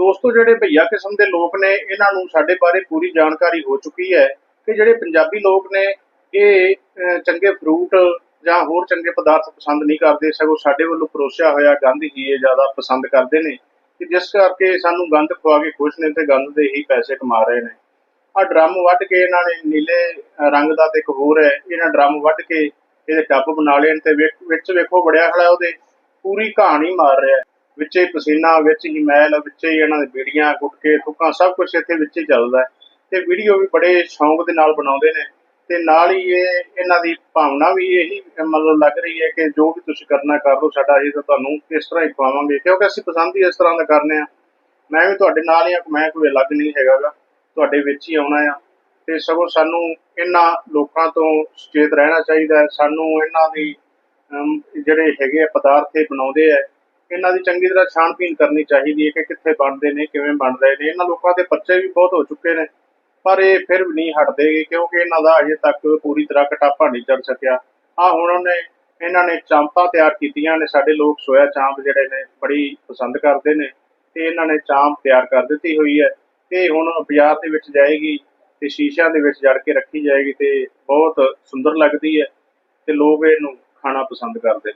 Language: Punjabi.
ਦੋਸਤੋ, ਜਿਹੜੇ ਭਈਆ ਕਿਸਮ ਦੇ ਲੋਕ ਨੇ, ਇਹਨਾਂ ਨੂੰ ਸਾਡੇ ਬਾਰੇ ਪੂਰੀ ਜਾਣਕਾਰੀ ਹੋ ਚੁੱਕੀ ਹੈ ਕਿ ਜਿਹੜੇ ਪੰਜਾਬੀ ਲੋਕ ਨੇ, ਇਹ ਚੰਗੇ ਫਰੂਟ ਜਾਂ ਹੋਰ ਚੰਗੇ ਪਦਾਰਥ ਪਸੰਦ ਨਹੀਂ ਕਰਦੇ, ਸਗੋਂ ਸਾਡੇ ਵੱਲੋਂ ਪਰੋਸਿਆ ਹੋਇਆ ਗੰਦ ਹੀ ਇਹ ਜ਼ਿਆਦਾ ਪਸੰਦ ਕਰਦੇ ਨੇ। ਕਿ ਜਿਸ ਕਰਕੇ ਸਾਨੂੰ ਗੰਦ ਖਵਾ ਕੇ ਖੁਸ਼ ਨੇ ਤੇ ਗੰਦ ਦੇ ਹੀ ਪੈਸੇ ਕਮਾ ਰਹੇ ਨੇ। ਆ ਡਰਮ ਵੱਢ ਕੇ ਇਹਨਾਂ ਨੇ ਨੀਲੇ ਰੰਗ ਦਾ ਤੇ ਇੱਕ ਹੋਰ ਹੈ, ਇਹਨਾਂ ਡਰਮ ਵੱਢ ਕੇ ਇਹਦੇ ਟੱਬ ਬਣਾ ਲਏ ਨੇ ਤੇ ਵਿੱਚ- ਵੇਖੋ ਬੜਿਆ ਖੜਾ ਉਹਦੇ, ਪੂਰੀ ਕਹਾਣੀ ਮਾਰ ਰਿਹਾ। ਵਿੱਚੇ ਹੀ ਪਸੀਨਾ, ਵਿੱਚ ਹੀ ਮੈਲ, ਵਿੱਚੇ ਹੀ ਇਹਨਾਂ ਦੇ ਬੀੜੀਆਂ, ਗੁਟਕੇ, ਥੁੱਕਾਂ, ਸਭ ਕੁਝ ਇੱਥੇ ਵਿੱਚ ਹੀ ਚੱਲਦਾ ਹੈ। ਤੇ ਵੀਡੀਓ ਵੀ ਬੜੇ ਸ਼ੌਂਕ ਦੇ ਨਾਲ ਬਣਾਉਂਦੇ ਨੇ। ਤੇ ਨਾਲ ਹੀ ਇਹ, ਇਹਨਾਂ ਦੀ ਭਾਵਨਾ ਵੀ ਇਹੀ ਮਤਲਬ ਲੱਗ ਰਹੀ ਹੈ ਕਿ ਜੋ ਵੀ ਤੁਸੀਂ ਕਰਨਾ ਕਰ ਲਓ, ਸਾਡਾ ਅਸੀਂ ਤਾਂ ਤੁਹਾਨੂੰ ਇਸ ਤਰ੍ਹਾਂ ਹੀ ਖਵਾਵਾਂਗੇ। ਕਿਉਂਕਿ ਅਸੀਂ ਪਸੰਦ ਹੀ ਇਸ ਤਰ੍ਹਾਂ ਦਾ ਕਰਨੇ ਆ। ਮੈਂ ਵੀ ਤੁਹਾਡੇ ਨਾਲ ਹੀ ਆ, ਮੈਂ ਕੋਈ ਅਲੱਗ ਨਹੀਂ ਹੈਗਾਗਾ। ਤੁਹਾਡੇ ਵਿੱਚ ਹੀ ਆਉਣਾ ਆ। ਤੇ ਸਗੋਂ ਸਾਨੂੰ ਇਹਨਾਂ ਲੋਕਾਂ ਤੋਂ ਸੁਚੇਤ ਰਹਿਣਾ ਚਾਹੀਦਾ ਹੈ। ਸਾਨੂੰ ਇਹਨਾਂ ਦੀ ਜਿਹੜੇ ਹੈਗੇ ਆ, ਪਦਾਰਥ ਇਹ ਬਣਾਉਂਦੇ ਆ ਇਹਨਾਂ ਦੀ ਚੰਗੀ ਤਰ੍ਹਾਂ ਛਾਣਬੀਣ ਕਰਨੀ ਚਾਹੀਦੀ ਹੈ ਕਿ ਕਿੱਥੇ ਬਣਦੇ ਨੇ, ਕਿਵੇਂ ਬਣ ਰਹੇ ਨੇ। ਇਹਨਾਂ ਲੋਕਾਂ ਦੇ ਪਰਚੇ ਵੀ ਬਹੁਤ ਹੋ ਚੁੱਕੇ ਨੇ, ਪਰ ਇਹ ਫਿਰ ਵੀ ਨਹੀਂ ਹਟਦੇ ਕਿਉਂਕਿ ਇਹਨਾਂ ਦਾ ਅਜੇ ਤੱਕ ਪੂਰੀ ਤਰ੍ਹਾਂ ਕਟਾਪਾ ਨਹੀਂ ਚੜ ਸਕਿਆ। ਆ ਹੁਣ ਉਹਨੇ, ਇਹਨਾਂ ਨੇ ਚਾਂਪਾਂ ਤਿਆਰ ਕੀਤੀਆਂ ਨੇ, ਸਾਡੇ ਲੋਕ ਸੋਇਆ ਚਾਂਪ ਜਿਹੜੇ ਨੇ, ਬੜੀ ਪਸੰਦ ਕਰਦੇ ਨੇ। ਤੇ ਇਹਨਾਂ ਨੇ ਚਾਂਪ ਤਿਆਰ ਕਰ ਦਿੱਤੀ ਹੋਈ ਹੈ। ਤੇ ਹੁਣ ਬਾਜ਼ਾਰ ਦੇ ਵਿੱਚ ਜਾਏਗੀ ਤੇ ਸ਼ੀਸ਼ਿਆਂ ਦੇ ਵਿੱਚ ਜੜ ਕੇ ਰੱਖੀ ਜਾਏਗੀ ਤੇ ਬਹੁਤ ਸੁੰਦਰ ਲੱਗਦੀ ਹੈ ਤੇ ਲੋਕ ਇਹਨੂੰ ਖਾਣਾ ਪਸੰਦ ਕਰਦੇ ਨੇ।